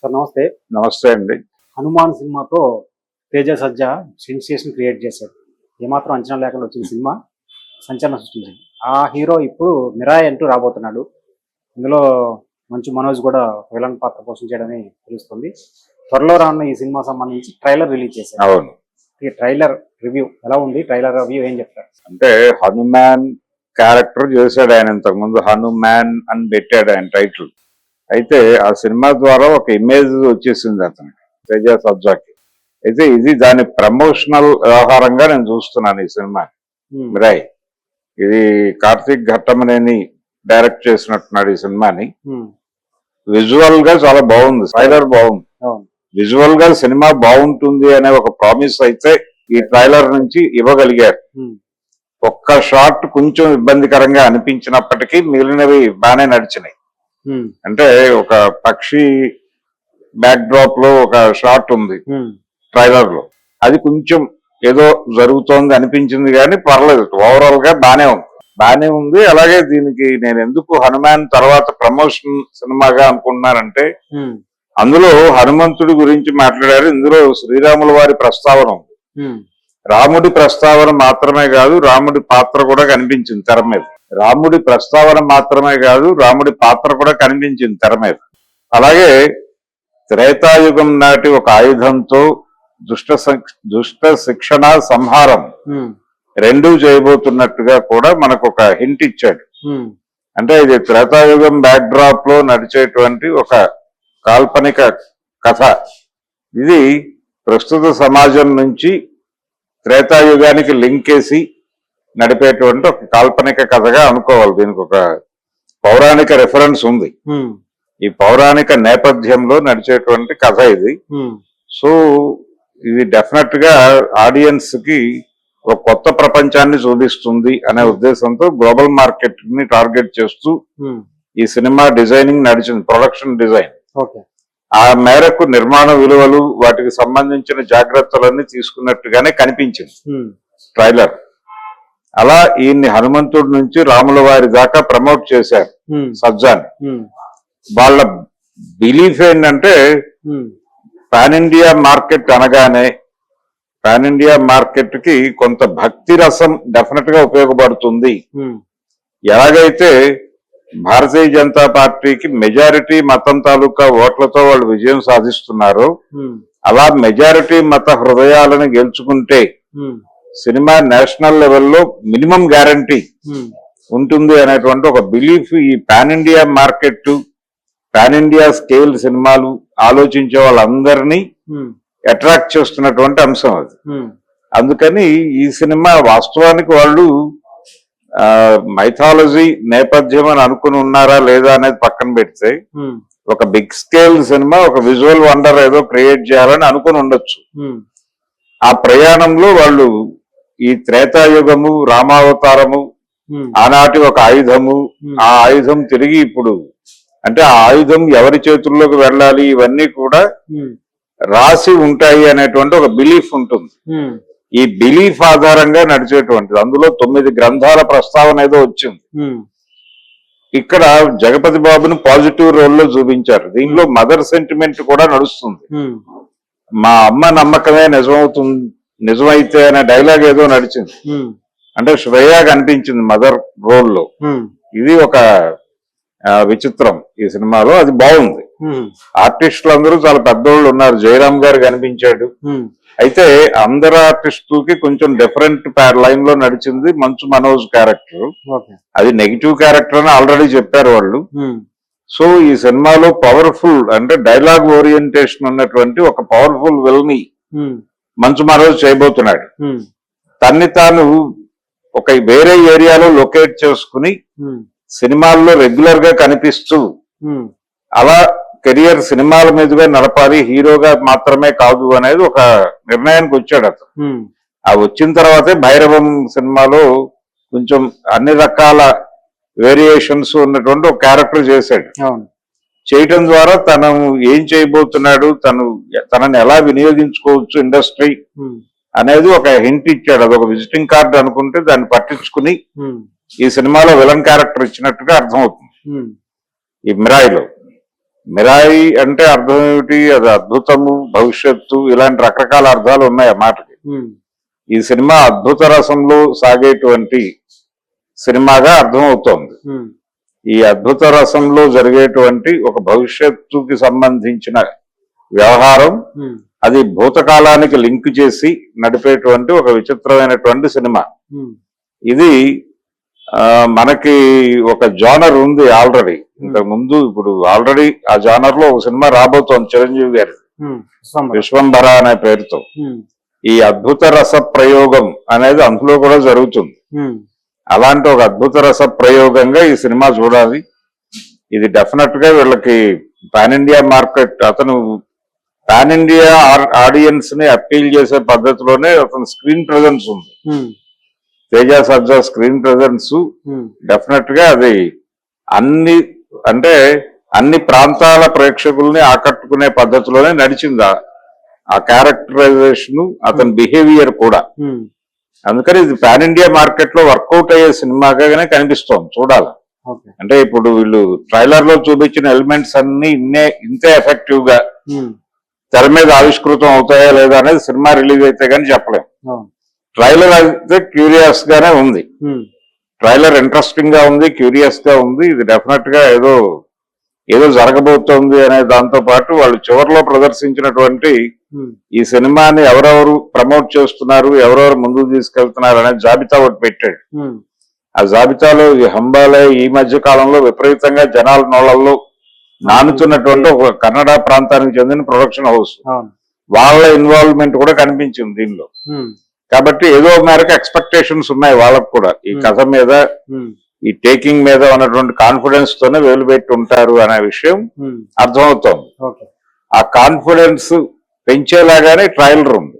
Sir నమస్తే. నమస్తే అండి. హనుమాన్ సినిమాతో తేజ సజ్జ సెన్సేషన్ క్రియేట్ చేశాడు. ఏమాత్రం అంచనా లేకుండా వచ్చిన సినిమా సంచలనం సృష్టించింది. ఆ హీరో ఇప్పుడు మిరాయ్ అంటూ రాబోతున్నాడు. ఇందులో మంచు మనోజ్ కూడా విలన్ పాత్ర పోషించాడని తెలుస్తుంది. త్వరలో రానున్న ఈ సినిమా సంబంధించి ట్రైలర్ రిలీజ్ చేశారు. అవును. ఈ ట్రైలర్ రివ్యూ ఎలా ఉంది? ట్రైలర్ రివ్యూ ఏం చెప్తారు? అంటే హనుమాన్ క్యారెక్టర్ చేశాడు ఆయన ఇంతకు ముందు హనుమాన్ అని పెట్టాడు ఆయన టైటిల్. అయితే ఆ సినిమా ద్వారా ఒక ఇమేజ్ వచ్చేసింది అతనికి తేజ సబ్జాకి. అయితే ఇది దాని ప్రమోషనల్ వ్యవహారంగా నేను చూస్తున్నాను ఈ సినిమా. ఉమ్, మిరాయ్ ఇది కార్తీక్ ఘట్టమనేని డైరెక్ట్ చేసినట్టున్నాడు ఈ సినిమాని. విజువల్గా చాలా బాగుంది ట్రైలర్ బాగుంది. విజువల్గా సినిమా బాగుంటుంది అనే ఒక ప్రామిస్ అయితే ఈ ట్రైలర్ నుంచి ఇవ్వగలిగారు. ఉమ్, ఒక్క షాట్ కొంచెం ఇబ్బందికరంగా అనిపించినప్పటికీ మిగిలినవి బాగానే నడిచినాయి. అంటే ఒక పక్షి బ్యాక్ డ్రాప్లో ఒక షాట్ ఉంది. ట్రైలర్లో అది కొంచెం ఏదో జరుగుతోంది అనిపించింది కానీ పర్లేదు. ఓవరాల్గా బానే ఉంది. బానే ఉంది. అలాగే దీనికి నేను ఎందుకు హనుమాన్ తర్వాత ప్రమోషన్ సినిమాగా అనుకుంటున్నానంటే ఉమ్, అందులో హనుమంతుడి గురించి మాట్లాడారు. ఇందులో శ్రీరాముల వారి ప్రస్తావన ఉంది. రాముడి ప్రస్తావన మాత్రమే కాదు రాముడి పాత్ర కూడా కనిపించింది తెర మీద. రాముడి ప్రస్తావన మాత్రమే కాదు రాముడి పాత్ర కూడా కనిపించింది తెర మీద. అలాగే త్రేతాయుగం నాటి ఒక ఆయుధంతో దుష్ట దుష్ట శిక్షణ సంహారం రెండూ చేయబోతున్నట్టుగా కూడా మనకు ఒక హింట్ ఇచ్చాడు. అంటే ఇది త్రేతాయుగం బ్యాక్ డ్రాప్లో నడిచేటువంటి ఒక కాల్పనిక కథ. ఇది ప్రస్తుత సమాజం నుంచి త్రేతాయుగానికి లింక్ వేసి నడిపేటువంటి ఒక కాల్పనిక కథగా అనుకోవాలి. దీనికి ఒక పౌరాణిక రెఫరెన్స్ ఉంది. ఈ పౌరాణిక నేపథ్యంలో నడిచేటువంటి కథ ఇది. సో ఇది డెఫినెట్గా ఆడియన్స్కి ఒక కొత్త ప్రపంచాన్ని చూపిస్తుంది అనే ఉద్దేశంతో గ్లోబల్ మార్కెట్ని టార్గెట్ చేస్తూ ఈ సినిమా డిజైనింగ్ నడిచింది ప్రొడక్షన్ డిజైన్ ఓకే. ఆ మేరకు నిర్మాణ విలువలు వాటికి సంబంధించిన జాగ్రత్తలన్నీ తీసుకున్నట్టుగానే కనిపించింది. ట్రైలర్ అలా ఈయన్ని హనుమంతుడి నుంచి రాముల వారి దాకా ప్రమోట్ చేశారు ఉమ్, వాళ్ళ బిలీఫ్ ఏంటంటే పాన్ ఇండియా మార్కెట్ అనగానే పాన్ ఇండియా మార్కెట్కి కొంత భక్తి రసం డెఫినెట్గా ఉపయోగపడుతుంది ఎలాగైతే భారతీయ జనతా పార్టీకి మెజారిటీ మతం తాలూకా ఓట్లతో వాళ్ళు విజయం సాధిస్తున్నారో అలా మెజారిటీ మత హృదయాలను గెలుచుకుంటే సినిమా నేషనల్ లెవెల్లో మినిమం గ్యారంటీ ఉమ్, ఉంటుంది అనేటువంటి ఒక బిలీఫ్ ఈ pan India market pan India scale సినిమాలు ఆలోచించే వాళ్ళందరినీ ఉమ్, అట్రాక్ట్ చేస్తున్నటువంటి అంశం అది. ఉమ్, అందుకని ఈ సినిమా వాస్తవానికి వాళ్ళు మైథాలజీ నేపథ్యం అని అనుకుని ఉన్నారా లేదా అనేది పక్కన పెడితే ఒక బిగ్ స్కేల్ సినిమా ఒక విజువల్ వండర్ ఏదో క్రియేట్ చేయాలని అనుకుని ఉండొచ్చు. ఆ ప్రయాణంలో వాళ్ళు ఈ త్రేతాయుగము రామావతారము ఆనాటి ఒక ఆయుధము. ఆ ఆయుధం తిరిగి ఇప్పుడు అంటే ఆ ఆయుధం ఎవరి చేతుల్లోకి వెళ్ళాలి? ఇవన్నీ కూడా రాసి ఉంటాయి అనేటువంటి ఒక బిలీఫ్ ఉంటుంది. ఈ బిలీఫ్ ఆధారంగా నడిచేటువంటిది. అందులో తొమ్మిది గ్రంథాల ప్రస్తావన ఏదో వచ్చింది. ఇక్కడ జగపతి బాబుని పాజిటివ్ రోల్లో చూపించారు దీనిలో మదర్ సెంటిమెంట్ కూడా నడుస్తుంది. మా అమ్మ నమ్మకమే నిజమవుతుంది నిజమైతే అనే డైలాగ్ ఏదో నడిచింది. అంటే శ్రేయ కనిపించింది మదర్ రోల్లో. ఇది ఒక విచిత్రం ఈ సినిమాలో. అది బాగుంది. ఆర్టిస్టులు అందరూ చాలా పెద్దోళ్ళు ఉన్నారు. జయరామ్ గారు కనిపించాడు. అయితే అందరు ఆర్టిస్టులకి కొంచెం డిఫరెంట్ లైన్లో నడిచింది మంచు మనోజ్ క్యారెక్టర్ అది నెగిటివ్ క్యారెక్టర్ అని ఆల్రెడీ చెప్పారు వాళ్ళు. సో ఈ సినిమాలో పవర్ఫుల్ అంటే డైలాగ్ ఓరియంటేషన్ ఉన్నటువంటి ఒక పవర్ఫుల్ విల్ని ఉమ్, మంచు మనోజ్ చేయబోతున్నాడు తన్ని తాను ఒక వేరే ఏరియాలో లొకేట్ చేసుకుని సినిమాల్లో రెగ్యులర్గా కనిపిస్తూ అలా కెరియర్ సినిమాల మీదుగా నడపాలి హీరోగా మాత్రమే కాదు అనేది ఒక నిర్ణయానికి వచ్చాడు అతను. ఆ వచ్చిన తర్వాతే భైరవం సినిమాలో కొంచెం అన్ని రకాల వేరియేషన్స్ ఉన్నటువంటి ఒక క్యారెక్టర్ చేశాడు. అవును. చేయటం ద్వారా తను ఏం చేయబోతున్నాడు తను తనని ఎలా వినియోగించుకోవచ్చు ఇండస్ట్రీ ఉమ్, అనేది ఒక హింట్ ఇచ్చాడు. అది ఒక విజిటింగ్ కార్డు అనుకుంటే దాన్ని పట్టించుకుని ఉమ్, ఈ సినిమాలో విలన్ క్యారెక్టర్ ఇచ్చినట్టుగా అర్థమవుతుంది. ఉమ్, ఈ మిరాయిలో. మిరాయి అంటే అర్థం ఏమిటి? అది అద్భుతము భవిష్యత్తు ఇలాంటి రకరకాల అర్థాలు ఉన్నాయి ఆ మాటకి. ఈ సినిమా అద్భుత రసంలో సాగేటువంటి సినిమాగా అర్థమవుతోంది. ఈ అద్భుత రసంలో జరిగేటువంటి ఒక భవిష్యత్తుకి సంబంధించిన వ్యవహారం ఉమ్, అది భూతకాలానికి లింక్ చేసి నడిపేటువంటి ఒక విచిత్రమైనటువంటి సినిమా. ఉమ్, ఇది మనకి ఒక జానర్ ఉంది ఆల్రెడీ. ఇంతకు ముందు ఇప్పుడు ఆల్రెడీ ఆ జానర్లో ఒక సినిమా రాబోతోంది చిరంజీవి గారి. విశ్వంభర అనే పేరుతో. ఈ అద్భుత రస ప్రయోగం అనేది అందులో కూడా జరుగుతుంది. అలాంటి ఒక అద్భుత రస ప్రయోగంగా ఈ సినిమా చూడాలి. ఇది డెఫినెట్గా వీళ్ళకి పాన్ ఇండియా మార్కెట్ అతను పాన్ ఇండియా ఆడియన్స్ని అప్పీల్ చేసే పద్ధతిలోనే అతని స్క్రీన్ ప్రెజెన్స్ ఉంది. తేజ సజ్జా స్క్రీన్ ప్రెజెన్స్ డెఫినెట్గా అది అన్ని అంటే అన్ని ప్రాంతాల ప్రేక్షకుల్ని ఆకట్టుకునే పద్ధతిలోనే నడిచింది ఆ- క్యారెక్టరైజేషన్ అతని బిహేవియర్ కూడా. అందుకని ఇది పాన్ ఇండియా మార్కెట్లో వర్కౌట్ అయ్యే సినిమాగానే కనిపిస్తోంది చూడాలి. అంటే ఇప్పుడు వీళ్ళు ట్రైలర్లో చూపించిన ఎలిమెంట్స్ అన్ని ఇన్నే ఇంతే ఎఫెక్టివ్గా తెర మీద ఆవిష్కృతం అవుతాయా లేదా అనేది సినిమా రిలీజ్ అయితే కానీ చెప్పలేం. అవును. ట్రైలర్ అయితే క్యూరియస్ గానే ఉంది. ట్రైలర్ ఇంట్రెస్టింగ్గా ఉంది క్యూరియస్గా ఉంది. ఇది డెఫినెట్గా ఏదో ఏదో జరగబోతోంది అనే దాంతో పాటు వాళ్ళు చివరిలో ప్రదర్శించినటువంటి ఈ సినిమాని ఎవరెవరు ప్రమోట్ చేస్తున్నారు ఎవరెవరు ముందుకు తీసుకెళ్తున్నారు అనే జాబితా ఒకటి పెట్టాడు. ఆ జాబితాలో ఈ హంబాలే ఈ మధ్య కాలంలో విపరీతంగా జనాల నోళ్ళలో నానుతున్నటువంటి ఒక కన్నడ ప్రాంతానికి చెందిన ప్రొడక్షన్ హౌస్. వాళ్ళ ఇన్వాల్వ్మెంట్ కూడా కనిపించింది దీనిలో. కాబట్టి ఏదో మేరకు ఎక్స్పెక్టేషన్స్ ఉన్నాయి వాళ్ళకు కూడా. ఈ కథ మీద ఈ టేకింగ్ మీద ఉన్నటువంటి కాన్ఫిడెన్స్ తోనే వెలుపెట్టి ఉంటారు అనే విషయం ఉమ్, అర్థమవుతోంది. ఆ కాన్ఫిడెన్స్ పెంచేలాగానే ట్రయలర్ ఉంది